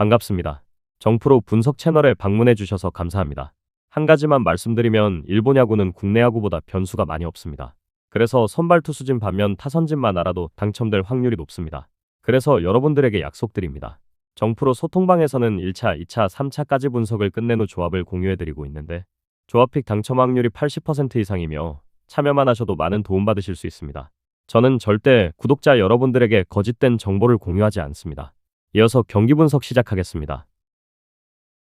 반갑습니다. 정프로 분석 채널에 방문해 주셔서 감사합니다. 한 가지만 말씀드리면 일본 야구는 국내 야구보다 변수가 많이 없습니다. 그래서 선발 투수진 반면 타선진만 알아도 당첨될 확률이 높습니다. 그래서 여러분들에게 약속드립니다. 정프로 소통방에서는 1차, 2차, 3차까지 분석을 끝낸 후 조합을 공유해드리고 있는데 조합픽 당첨 확률이 80% 이상이며 참여만 하셔도 많은 도움 받으실 수 있습니다. 저는 절대 구독자 여러분들에게 거짓된 정보를 공유하지 않습니다. 이어서 경기 분석 시작하겠습니다.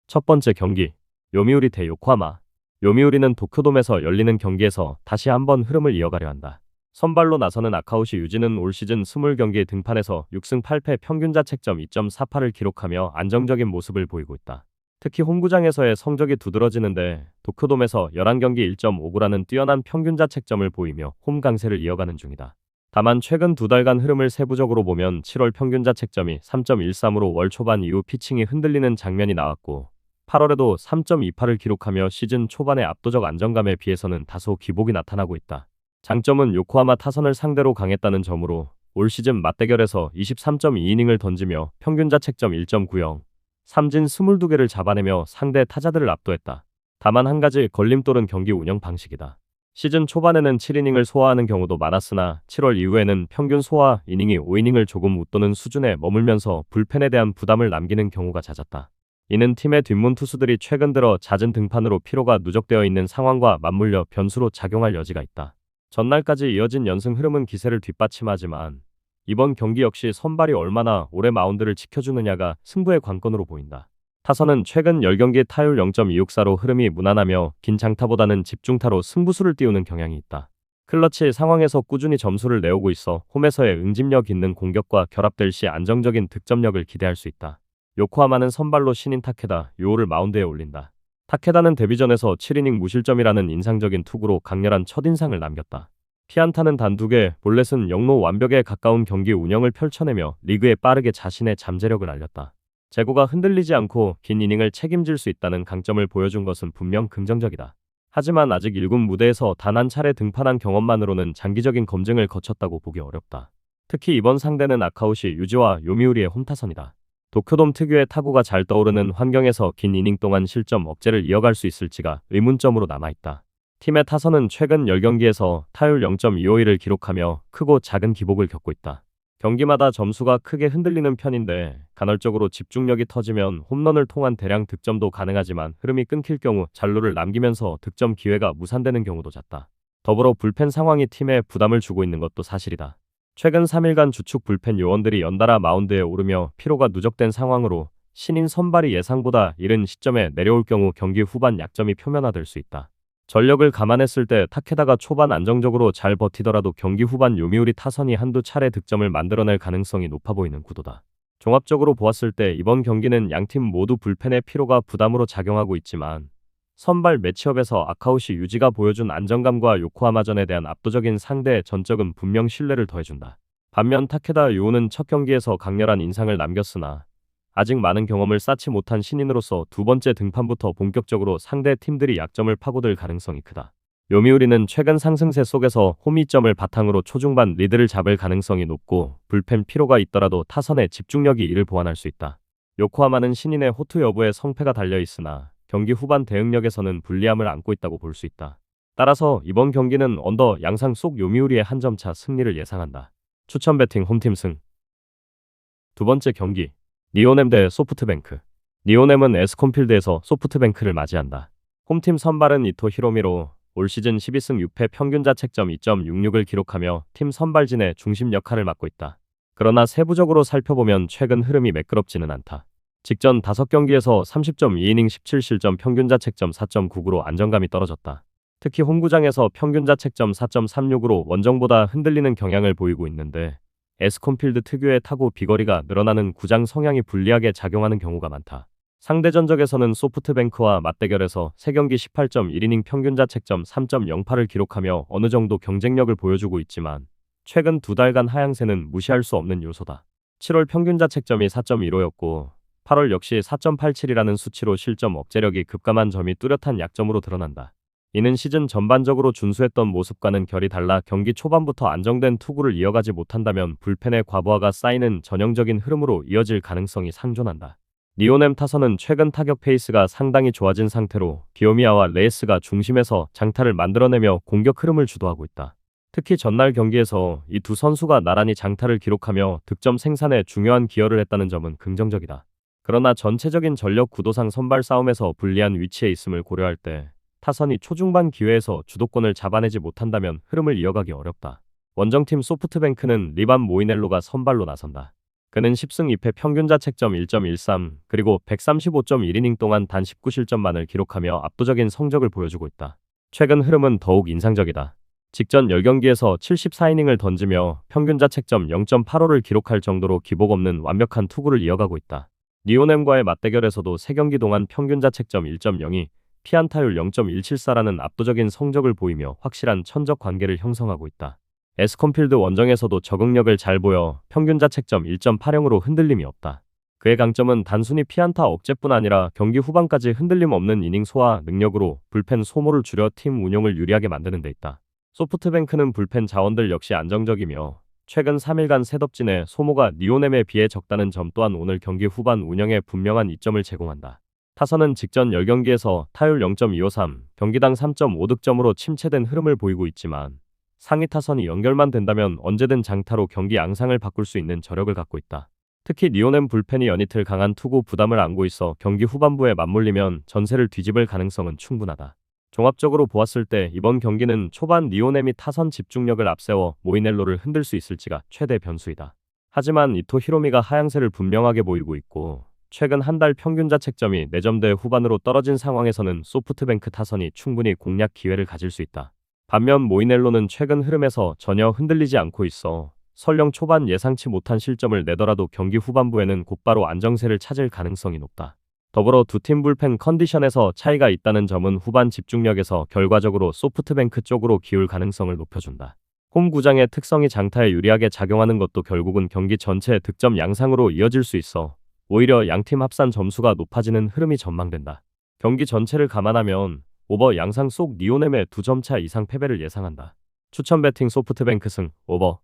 첫 번째 경기, 요미우리 대 요코하마. 요미우리는 도쿄돔에서 열리는 경기에서 다시 한번 흐름을 이어가려 한다. 선발로 나서는 아카우시 유지는 올 시즌 20경기에 등판해서 6승 8패 평균 자책점 2.48을 기록하며 안정적인 모습을 보이고 있다. 특히 홈구장에서의 성적이 두드러지는데 도쿄돔에서 11경기 1.59라는 뛰어난 평균 자책점을 보이며 홈 강세를 이어가는 중이다. 다만 최근 두 달간 흐름을 세부적으로 보면 7월 평균 자책점이 3.13으로 월 초반 이후 피칭이 흔들리는 장면이 나왔고 8월에도 3.28을 기록하며 시즌 초반의 압도적 안정감에 비해서는 다소 기복이 나타나고 있다. 장점은 요코하마 타선을 상대로 강했다는 점으로 올 시즌 맞대결에서 23.2이닝을 던지며 평균 자책점 1.90, 삼진 22개를 잡아내며 상대 타자들을 압도했다. 다만 한 가지 걸림돌은 경기 운영 방식이다. 시즌 초반에는 7이닝을 소화하는 경우도 많았으나 7월 이후에는 평균 소화 이닝이 5이닝을 조금 웃도는 수준에 머물면서 불펜에 대한 부담을 남기는 경우가 잦았다. 이는 팀의 뒷문 투수들이 최근 들어 잦은 등판으로 피로가 누적되어 있는 상황과 맞물려 변수로 작용할 여지가 있다. 전날까지 이어진 연승 흐름은 기세를 뒷받침하지만 이번 경기 역시 선발이 얼마나 오래 마운드를 지켜주느냐가 승부의 관건으로 보인다. 타선은 최근 10경기 타율 0.264로 흐름이 무난하며 긴 장타보다는 집중타로 승부수를 띄우는 경향이 있다. 클러치 상황에서 꾸준히 점수를 내오고 있어 홈에서의 응집력 있는 공격과 결합될 시 안정적인 득점력을 기대할 수 있다. 요코하마는 선발로 신인 타케다 요오를 마운드에 올린다. 타케다는 데뷔전에서 7이닝 무실점이라는 인상적인 투구로 강렬한 첫인상을 남겼다. 피안타는 단 2개, 볼넷은 영로 완벽에 가까운 경기 운영을 펼쳐내며 리그에 빠르게 자신의 잠재력을 알렸다. 제구가 흔들리지 않고 긴 이닝을 책임질 수 있다는 강점을 보여준 것은 분명 긍정적이다. 하지만 아직 1군 무대에서 단 한 차례 등판한 경험만으로는 장기적인 검증을 거쳤다고 보기 어렵다. 특히 이번 상대는 아카우시 유지와 요미우리의 홈타선이다. 도쿄돔 특유의 타구가 잘 떠오르는 환경에서 긴 이닝 동안 실점 억제를 이어갈 수 있을지가 의문점으로 남아있다. 팀의 타선은 최근 10경기에서 타율 0.251을 기록하며 크고 작은 기복을 겪고 있다. 경기마다 점수가 크게 흔들리는 편인데 간헐적으로 집중력이 터지면 홈런을 통한 대량 득점도 가능하지만 흐름이 끊길 경우 잔루를 남기면서 득점 기회가 무산되는 경우도 잦다. 더불어 불펜 상황이 팀에 부담을 주고 있는 것도 사실이다. 최근 3일간 주축 불펜 요원들이 연달아 마운드에 오르며 피로가 누적된 상황으로 신인 선발이 예상보다 이른 시점에 내려올 경우 경기 후반 약점이 표면화될 수 있다. 전력을 감안했을 때 타케다가 초반 안정적으로 잘 버티더라도 경기 후반 요미우리 타선이 한두 차례 득점을 만들어낼 가능성이 높아 보이는 구도다. 종합적으로 보았을 때 이번 경기는 양팀 모두 불펜의 피로가 부담으로 작용하고 있지만 선발 매치업에서 아카우시 유지가 보여준 안정감과 요코하마전에 대한 압도적인 상대의 전적은 분명 신뢰를 더해준다. 반면 타케다 요오는 첫 경기에서 강렬한 인상을 남겼으나 아직 많은 경험을 쌓지 못한 신인으로서 두 번째 등판부터 본격적으로 상대 팀들이 약점을 파고들 가능성이 크다. 요미우리는 최근 상승세 속에서 홈이점을 바탕으로 초중반 리드를 잡을 가능성이 높고 불펜 피로가 있더라도 타선의 집중력이 이를 보완할 수 있다. 요코하마는 신인의 호투 여부에 성패가 달려 있으나 경기 후반 대응력에서는 불리함을 안고 있다고 볼 수 있다. 따라서 이번 경기는 언더 양상 속 요미우리의 한 점 차 승리를 예상한다. 추천 배팅 홈팀 승. 두 번째 경기. 니오넴 대 소프트뱅크. 니오넴은 에스콘필드에서 소프트뱅크를 맞이한다. 홈팀 선발은 이토 히로미로 올 시즌 12승 6패 평균 자책점 2.66을 기록하며 팀 선발진의 중심 역할을 맡고 있다. 그러나 세부적으로 살펴보면 최근 흐름이 매끄럽지는 않다. 직전 5경기에서 30.2이닝 17실점 평균 자책점 4.99로 안정감이 떨어졌다. 특히 홈구장에서 평균 자책점 4.36으로 원정보다 흔들리는 경향을 보이고 있는데 에스콘필드 특유의 타구 비거리가 늘어나는 구장 성향이 불리하게 작용하는 경우가 많다. 상대 전적에서는 소프트뱅크와 맞대결에서 3경기 18.1이닝 평균 자책점 3.08을 기록하며 어느 정도 경쟁력을 보여주고 있지만 최근 두 달간 하향세는 무시할 수 없는 요소다. 7월 평균 자책점이 4.15였고 8월 역시 4.87이라는 수치로 실점 억제력이 급감한 점이 뚜렷한 약점으로 드러난다. 이는 시즌 전반적으로 준수했던 모습과는 결이 달라 경기 초반부터 안정된 투구를 이어가지 못한다면 불펜의 과부하가 쌓이는 전형적인 흐름으로 이어질 가능성이 상존한다. 니오넴 타선은 최근 타격 페이스가 상당히 좋아진 상태로 기요미야와 레이스가 중심에서 장타를 만들어내며 공격 흐름을 주도하고 있다. 특히 전날 경기에서 이 두 선수가 나란히 장타를 기록하며 득점 생산에 중요한 기여를 했다는 점은 긍정적이다. 그러나 전체적인 전력 구도상 선발 싸움에서 불리한 위치에 있음을 고려할 때 타선이 초중반 기회에서 주도권을 잡아내지 못한다면 흐름을 이어가기 어렵다. 원정팀 소프트뱅크는 리반 모이넬로가 선발로 나선다. 그는 10승 2패 평균 자책점 1.13 그리고 135.1이닝 동안 단 19실점만을 기록하며 압도적인 성적을 보여주고 있다. 최근 흐름은 더욱 인상적이다. 직전 10경기에서 74이닝을 던지며 평균 자책점 0.85를 기록할 정도로 기복 없는 완벽한 투구를 이어가고 있다. 리오넴과의 맞대결에서도 3경기 동안 평균 자책점 1.02, 피안타율 0.174라는 압도적인 성적을 보이며 확실한 천적 관계를 형성하고 있다. 에스콘필드 원정에서도 적응력을 잘 보여 평균 자책점 1.80으로 흔들림이 없다. 그의 강점은 단순히 피안타 억제뿐 아니라 경기 후반까지 흔들림 없는 이닝 소화 능력으로 불펜 소모를 줄여 팀 운용을 유리하게 만드는 데 있다. 소프트뱅크는 불펜 자원들 역시 안정적이며 최근 3일간 셋업진의 소모가 니오넴에 비해 적다는 점 또한 오늘 경기 후반 운영에 분명한 이점을 제공한다. 타선은 직전 10경기에서 타율 0.253, 경기당 3.5득점으로 침체된 흐름을 보이고 있지만 상위 타선이 연결만 된다면 언제든 장타로 경기 양상을 바꿀 수 있는 저력을 갖고 있다. 특히 니오넴 불펜이 연이틀 강한 투구 부담을 안고 있어 경기 후반부에 맞물리면 전세를 뒤집을 가능성은 충분하다. 종합적으로 보았을 때 이번 경기는 초반 니오넴이 타선 집중력을 앞세워 모이넬로를 흔들 수 있을지가 최대 변수이다. 하지만 이토 히로미가 하향세를 분명하게 보이고 있고 최근 한 달 평균 자책점이 4점대 후반으로 떨어진 상황에서는 소프트뱅크 타선이 충분히 공략 기회를 가질 수 있다. 반면 모이넬로는 최근 흐름에서 전혀 흔들리지 않고 있어 설령 초반 예상치 못한 실점을 내더라도 경기 후반부에는 곧바로 안정세를 찾을 가능성이 높다. 더불어 두 팀 불펜 컨디션에서 차이가 있다는 점은 후반 집중력에서 결과적으로 소프트뱅크 쪽으로 기울 가능성을 높여준다. 홈 구장의 특성이 장타에 유리하게 작용하는 것도 결국은 경기 전체의 득점 양상으로 이어질 수 있어 오히려 양팀 합산 점수가 높아지는 흐름이 전망된다. 경기 전체를 감안하면 오버 양상 속 니오넴의 두점차 이상 패배를 예상한다. 추천 배팅 소프트뱅크 승 오버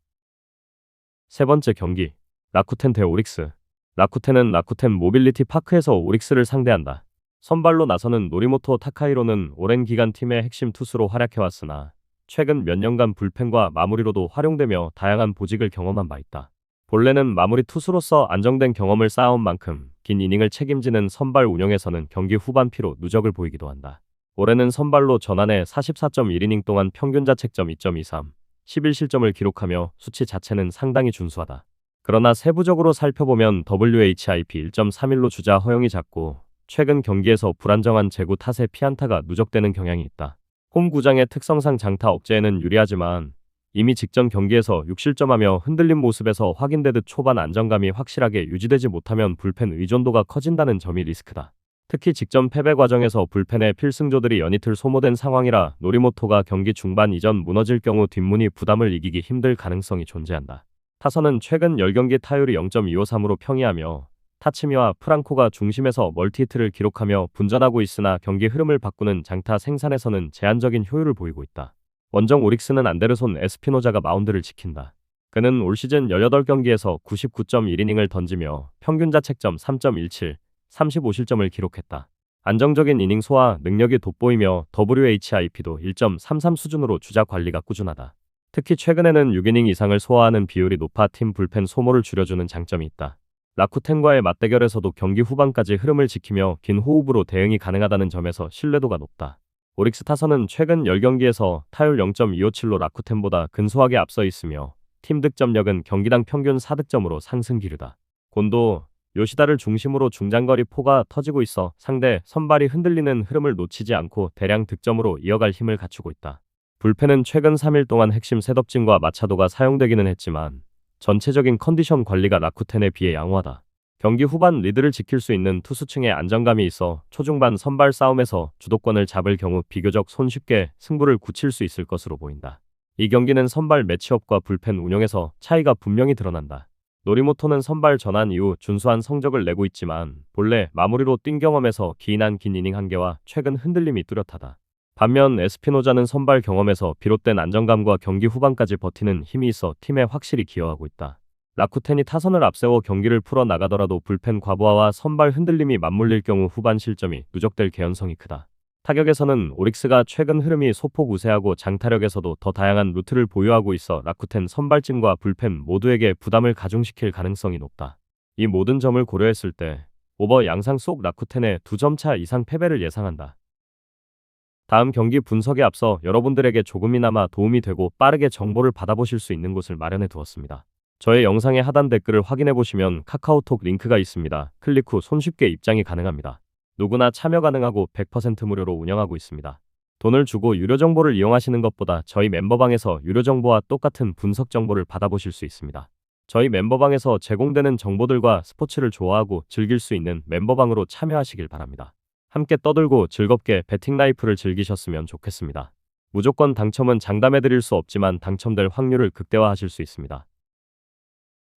세 번째 경기 라쿠텐 대 오릭스 라쿠텐은 라쿠텐 모빌리티 파크에서 오릭스를 상대한다. 선발로 나서는 노리모토 타카이로는 오랜 기간 팀의 핵심 투수로 활약해왔으나 최근 몇 년간 불펜과 마무리로도 활용되며 다양한 보직을 경험한 바 있다. 본래는 마무리 투수로서 안정된 경험을 쌓아온 만큼 긴 이닝을 책임지는 선발 운영에서는 경기 후반 피로 누적을 보이기도 한다. 올해는 선발로 전환해 44.1이닝 동안 평균 자책점 2.23, 11실점을 기록하며 수치 자체는 상당히 준수하다. 그러나 세부적으로 살펴보면 WHIP 1.31로 주자 허용이 작고 최근 경기에서 불안정한 제구 탓에 피안타가 누적되는 경향이 있다. 홈 구장의 특성상 장타 억제에는 유리하지만 이미 직전 경기에서 6실점하며 흔들린 모습에서 확인되듯 초반 안정감이 확실하게 유지되지 못하면 불펜 의존도가 커진다는 점이 리스크다. 특히 직전 패배 과정에서 불펜의 필승조들이 연이틀 소모된 상황이라 노리모토가 경기 중반 이전 무너질 경우 뒷문이 부담을 이기기 힘들 가능성이 존재한다. 타선은 최근 10경기 타율이 0.253으로 평이하며 타치미와 프랑코가 중심에서 멀티히트를 기록하며 분전하고 있으나 경기 흐름을 바꾸는 장타 생산에서는 제한적인 효율을 보이고 있다. 원정 오릭스는 안데르손 에스피노자가 마운드를 지킨다. 그는 올 시즌 18경기에서 99.1이닝을 던지며 평균 자책점 3.17, 35실점을 기록했다. 안정적인 이닝 소화 능력이 돋보이며 WHIP도 1.33 수준으로 주자 관리가 꾸준하다. 특히 최근에는 6이닝 이상을 소화하는 비율이 높아 팀 불펜 소모를 줄여주는 장점이 있다. 라쿠텐과의 맞대결에서도 경기 후반까지 흐름을 지키며 긴 호흡으로 대응이 가능하다는 점에서 신뢰도가 높다. 오릭스 타선은 최근 10경기에서 타율 0.257로 라쿠텐보다 근소하게 앞서 있으며 팀 득점력은 경기당 평균 4득점으로 상승 기류다. 곤도 요시다를 중심으로 중장거리 포가 터지고 있어 상대 선발이 흔들리는 흐름을 놓치지 않고 대량 득점으로 이어갈 힘을 갖추고 있다. 불펜은 최근 3일 동안 핵심 셋업진과 마차도가 사용되기는 했지만 전체적인 컨디션 관리가 라쿠텐에 비해 양호하다. 경기 후반 리드를 지킬 수 있는 투수층의 안정감이 있어 초중반 선발 싸움에서 주도권을 잡을 경우 비교적 손쉽게 승부를 굳힐 수 있을 것으로 보인다. 이 경기는 선발 매치업과 불펜 운영에서 차이가 분명히 드러난다. 노리모토는 선발 전환 이후 준수한 성적을 내고 있지만 본래 마무리로 뛴 경험에서 기인한 긴 이닝 한계와 최근 흔들림이 뚜렷하다. 반면 에스피노자는 선발 경험에서 비롯된 안정감과 경기 후반까지 버티는 힘이 있어 팀에 확실히 기여하고 있다. 라쿠텐이 타선을 앞세워 경기를 풀어 나가더라도 불펜 과부하와 선발 흔들림이 맞물릴 경우 후반 실점이 누적될 개연성이 크다. 타격에서는 오릭스가 최근 흐름이 소폭 우세하고 장타력에서도 더 다양한 루트를 보유하고 있어 라쿠텐 선발진과 불펜 모두에게 부담을 가중시킬 가능성이 높다. 이 모든 점을 고려했을 때 오버 양상 속 라쿠텐의 두점차 이상 패배를 예상한다. 다음 경기 분석에 앞서 여러분들에게 조금이나마 도움이 되고 빠르게 정보를 받아보실 수 있는 곳을 마련해 두었습니다. 저의 영상의 하단 댓글을 확인해 보시면 카카오톡 링크가 있습니다. 클릭 후 손쉽게 입장이 가능합니다. 누구나 참여 가능하고 100% 무료로 운영하고 있습니다. 돈을 주고 유료 정보를 이용하시는 것보다 저희 멤버방에서 유료 정보와 똑같은 분석 정보를 받아보실 수 있습니다. 저희 멤버방에서 제공되는 정보들과 스포츠를 좋아하고 즐길 수 있는 멤버방으로 참여하시길 바랍니다. 함께 떠들고 즐겁게 배팅 라이프를 즐기셨으면 좋겠습니다. 무조건 당첨은 장담해 드릴 수 없지만 당첨될 확률을 극대화하실 수 있습니다.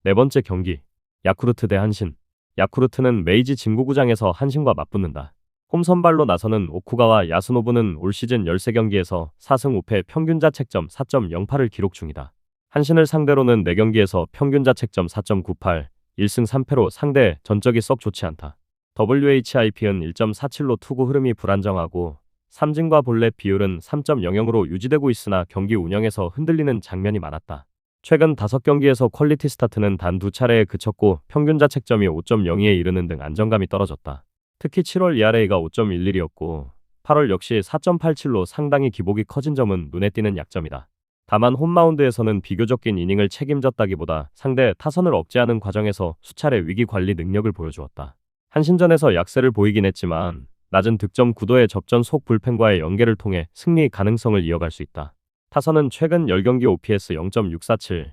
네 번째 경기 야쿠르트 대 한신 야쿠르트는 메이지 진구구장에서 한신과 맞붙는다. 홈 선발로 나서는 오쿠가와 야스노부는 올 시즌 13경기에서 4승 5패 평균 자책점 4.08을 기록 중이다. 한신을 상대로는 4경기에서 평균 자책점 4.98, 1승 3패로 상대 전적이 썩 좋지 않다. WHIP는 1.47로 투구 흐름이 불안정하고 삼진과 볼넷 비율은 3.00으로 유지되고 있으나 경기 운영에서 흔들리는 장면이 많았다. 최근 5경기에서 퀄리티 스타트는 단 두 차례에 그쳤고 평균 자책점이 5.02에 이르는 등 안정감이 떨어졌다. 특히 7월 ERA가 5.11이었고 8월 역시 4.87로 상당히 기복이 커진 점은 눈에 띄는 약점이다. 다만 홈마운드에서는 비교적 긴 이닝을 책임졌다기보다 상대 타선을 억제하는 과정에서 수차례 위기 관리 능력을 보여주었다. 한신전에서 약세를 보이긴 했지만 낮은 득점 구도의 접전 속 불펜과의 연계를 통해 승리 가능성을 이어갈 수 있다. 타선은 최근 10경기 OPS 0.647,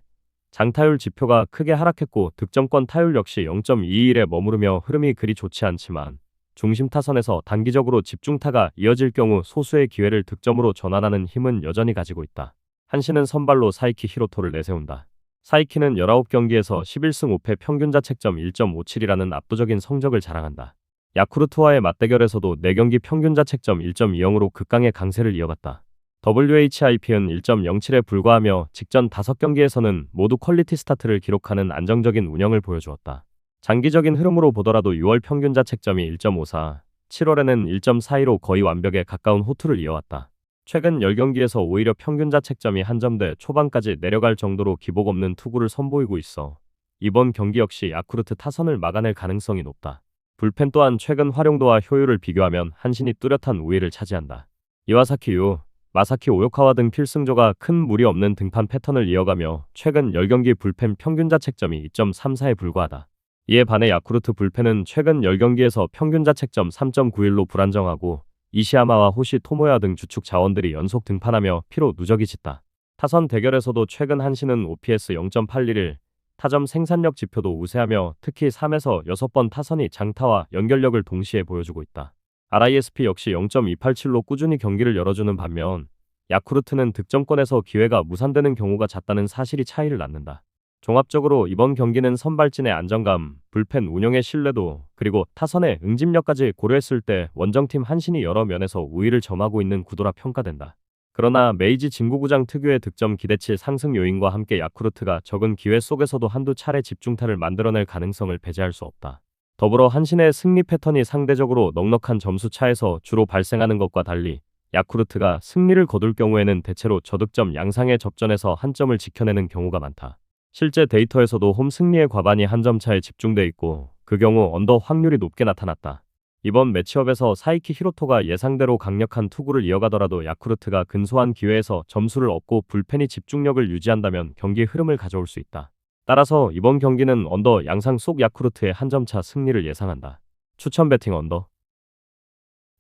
장타율 지표가 크게 하락했고 득점권 타율 역시 0.21에 머무르며 흐름이 그리 좋지 않지만 중심 타선에서 단기적으로 집중타가 이어질 경우 소수의 기회를 득점으로 전환하는 힘은 여전히 가지고 있다. 한신은 선발로 사이키 히로토를 내세운다. 사이키는 19경기에서 11승 5패 평균 자책점 1.57이라는 압도적인 성적을 자랑한다. 야쿠르트와의 맞대결에서도 4경기 평균 자책점 1.20으로 극강의 강세를 이어갔다. WHIP는 1.07에 불과하며 직전 5경기에서는 모두 퀄리티 스타트를 기록하는 안정적인 운영을 보여주었다. 장기적인 흐름으로 보더라도 6월 평균 자책점이 1.54, 7월에는 1.42로 거의 완벽에 가까운 호투를 이어왔다. 최근 10경기에서 오히려 평균 자책점이 한 점대 초반까지 내려갈 정도로 기복 없는 투구를 선보이고 있어 이번 경기 역시 야쿠르트 타선을 막아낼 가능성이 높다. 불펜 또한 최근 활용도와 효율을 비교하면 한신이 뚜렷한 우위를 차지한다. 이와사키 유, 마사키 오요카와 등 필승조가 큰 무리 없는 등판 패턴을 이어가며 최근 10경기 불펜 평균 자책점이 2.34에 불과하다. 이에 반해 야쿠르트 불펜은 최근 10경기에서 평균 자책점 3.91로 불안정하고 이시야마와 호시 토모야 등 주축 자원들이 연속 등판하며 피로 누적이 짙다. 타선 대결에서도 최근 한신은 OPS 0.81, 타점 생산력 지표도 우세하며 특히 3에서 6번 타선이 장타와 연결력을 동시에 보여주고 있다. RISP 역시 0.287로 꾸준히 경기를 열어주는 반면 야쿠르트는 득점권에서 기회가 무산되는 경우가 잦다는 사실이 차이를 낳는다. 종합적으로 이번 경기는 선발진의 안정감, 불펜 운영의 신뢰도, 그리고 타선의 응집력까지 고려했을 때 원정팀 한신이 여러 면에서 우위를 점하고 있는 구도라 평가된다. 그러나 메이지 진구구장 특유의 득점 기대치 상승 요인과 함께 야쿠르트가 적은 기회 속에서도 한두 차례 집중타를 만들어낼 가능성을 배제할 수 없다. 더불어 한신의 승리 패턴이 상대적으로 넉넉한 점수 차에서 주로 발생하는 것과 달리 야쿠르트가 승리를 거둘 경우에는 대체로 저득점 양상의 접전에서 한 점을 지켜내는 경우가 많다. 실제 데이터에서도 홈 승리의 과반이 한 점 차에 집중돼 있고 그 경우 언더 확률이 높게 나타났다. 이번 매치업에서 사이키 히로토가 예상대로 강력한 투구를 이어가더라도 야쿠르트가 근소한 기회에서 점수를 얻고 불펜이 집중력을 유지한다면 경기 흐름을 가져올 수 있다. 따라서 이번 경기는 언더 양상 속 야쿠르트의 한 점 차 승리를 예상한다. 추천 배팅 언더.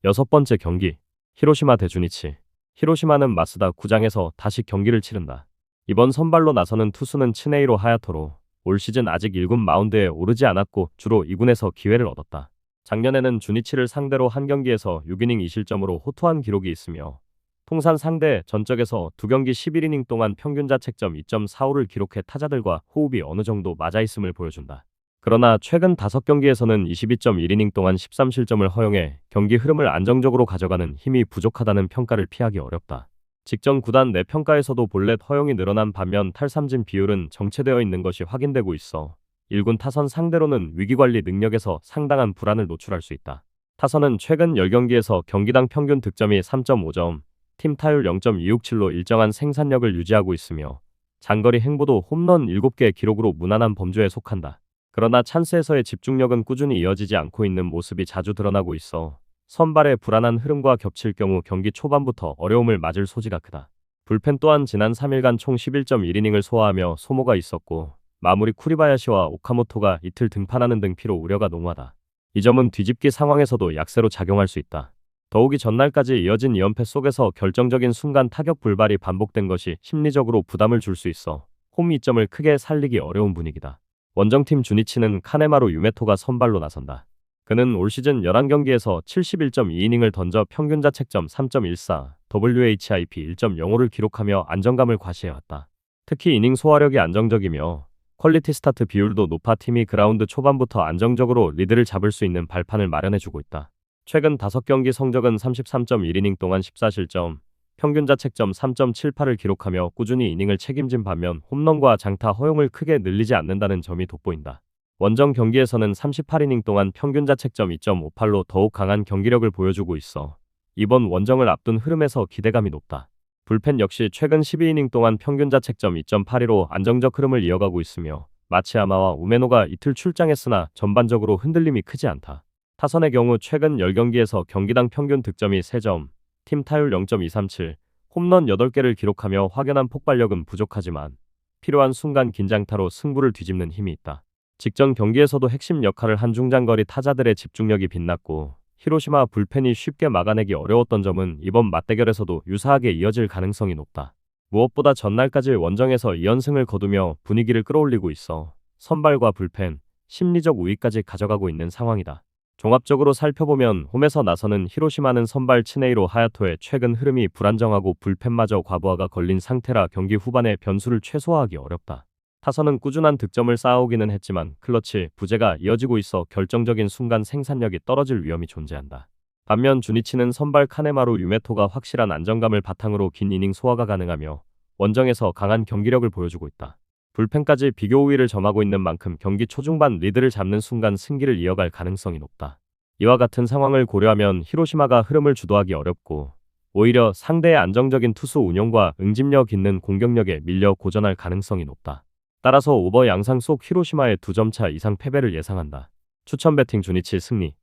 여섯 번째 경기 히로시마 대 주니치. 히로시마는 마스다 구장에서 다시 경기를 치른다. 이번 선발로 나서는 투수는 츠네이로 하야토로 올 시즌 아직 1군 마운드에 오르지 않았고 주로 2군에서 기회를 얻었다. 작년에는 주니치를 상대로 한 경기에서 6이닝 2실점으로 호투한 기록이 있으며 통산 상대 전적에서 두 경기 11이닝 동안 평균 자책점 2.45를 기록해 타자들과 호흡이 어느 정도 맞아 있음을 보여준다. 그러나 최근 5경기에서는 22.1이닝 동안 13실점을 허용해 경기 흐름을 안정적으로 가져가는 힘이 부족하다는 평가를 피하기 어렵다. 직전 구단 내 평가에서도 볼넷 허용이 늘어난 반면 탈삼진 비율은 정체되어 있는 것이 확인되고 있어 1군 타선 상대로는 위기관리 능력에서 상당한 불안을 노출할 수 있다. 타선은 최근 10경기에서 경기당 평균 득점이 3.5점, 팀 타율 0.267로 일정한 생산력을 유지하고 있으며 장거리 행보도 홈런 7개 기록으로 무난한 범주에 속한다. 그러나 찬스에서의 집중력은 꾸준히 이어지지 않고 있는 모습이 자주 드러나고 있어 선발의 불안한 흐름과 겹칠 경우 경기 초반부터 어려움을 맞을 소지가 크다. 불펜 또한 지난 3일간 총 11.1이닝을 소화하며 소모가 있었고 마무리 쿠리바야시와 오카모토가 이틀 등판하는 등 피로 우려가 농후하다. 이 점은 뒤집기 상황에서도 약세로 작용할 수 있다. 더욱이 전날까지 이어진 2연패 속에서 결정적인 순간 타격 불발이 반복된 것이 심리적으로 부담을 줄 수 있어 홈 이점을 크게 살리기 어려운 분위기다. 원정팀 주니치는 카네마루 유메토가 선발로 나선다. 그는 올 시즌 11경기에서 71.2이닝을 던져 평균 자책점 3.14, WHIP 1.05를 기록하며 안정감을 과시해왔다. 특히 이닝 소화력이 안정적이며 퀄리티 스타트 비율도 높아 팀이 그라운드 초반부터 안정적으로 리드를 잡을 수 있는 발판을 마련해주고 있다. 최근 5경기 성적은 33.1이닝 동안 14실점, 평균 자책점 3.78을 기록하며 꾸준히 이닝을 책임진 반면 홈런과 장타 허용을 크게 늘리지 않는다는 점이 돋보인다. 원정 경기에서는 38이닝 동안 평균 자책점 2.58로 더욱 강한 경기력을 보여주고 있어 이번 원정을 앞둔 흐름에서 기대감이 높다. 불펜 역시 최근 12이닝 동안 평균 자책점 2.82로 안정적 흐름을 이어가고 있으며 마치야마와 우메노가 이틀 출장했으나 전반적으로 흔들림이 크지 않다. 타선의 경우 최근 10경기에서 경기당 평균 득점이 3점, 팀 타율 0.237, 홈런 8개를 기록하며 확연한 폭발력은 부족하지만 필요한 순간 긴장타로 승부를 뒤집는 힘이 있다. 직전 경기에서도 핵심 역할을 한 중장거리 타자들의 집중력이 빛났고 히로시마 불펜이 쉽게 막아내기 어려웠던 점은 이번 맞대결에서도 유사하게 이어질 가능성이 높다. 무엇보다 전날까지 원정에서 2연승을 거두며 분위기를 끌어올리고 있어 선발과 불펜, 심리적 우위까지 가져가고 있는 상황이다. 종합적으로 살펴보면 홈에서 나서는 히로시마는 선발 츠네이로 하야토의 최근 흐름이 불안정하고 불펜마저 과부하가 걸린 상태라 경기 후반에 변수를 최소화하기 어렵다. 타선은 꾸준한 득점을 쌓아오기는 했지만 클러치, 부재가 이어지고 있어 결정적인 순간 생산력이 떨어질 위험이 존재한다. 반면 주니치는 선발 카네마루 유메토가 확실한 안정감을 바탕으로 긴 이닝 소화가 가능하며 원정에서 강한 경기력을 보여주고 있다. 불펜까지 비교 우위를 점하고 있는 만큼 경기 초중반 리드를 잡는 순간 승기를 이어갈 가능성이 높다. 이와 같은 상황을 고려하면 히로시마가 흐름을 주도하기 어렵고 오히려 상대의 안정적인 투수 운영과 응집력 있는 공격력에 밀려 고전할 가능성이 높다. 따라서 오버 양상 속 히로시마의 2점차 이상 패배를 예상한다. 추천 배팅 주니치 승리.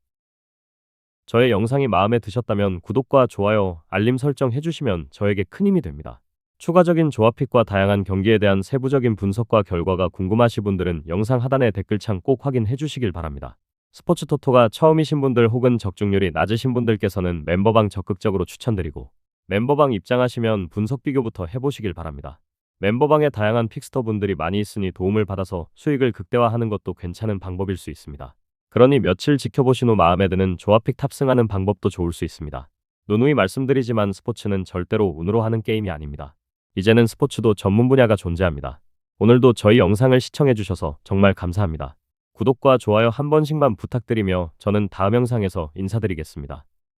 저의 영상이 마음에 드셨다면 구독과 좋아요, 알림 설정 해주시면 저에게 큰 힘이 됩니다. 추가적인 조합픽과 다양한 경기에 대한 세부적인 분석과 결과가 궁금하신 분들은 영상 하단의 댓글창 꼭 확인해 주시길 바랍니다. 스포츠 토토가 처음이신 분들 혹은 적중률이 낮으신 분들께서는 멤버방 적극적으로 추천드리고 멤버방 입장하시면 분석 비교부터 해보시길 바랍니다. 멤버방에 다양한 픽스터 분들이 많이 있으니 도움을 받아서 수익을 극대화하는 것도 괜찮은 방법일 수 있습니다. 그러니 며칠 지켜보신 후 마음에 드는 조합픽 탑승하는 방법도 좋을 수 있습니다. 누누이 말씀드리지만 스포츠는 절대로 운으로 하는 게임이 아닙니다. 이제는 스포츠도 전문 분야가 존재합니다. 오늘도 저희 영상을 시청해주셔서 정말 감사합니다. 구독과 좋아요 한 번씩만 부탁드리며 저는 다음 영상에서 인사드리겠습니다.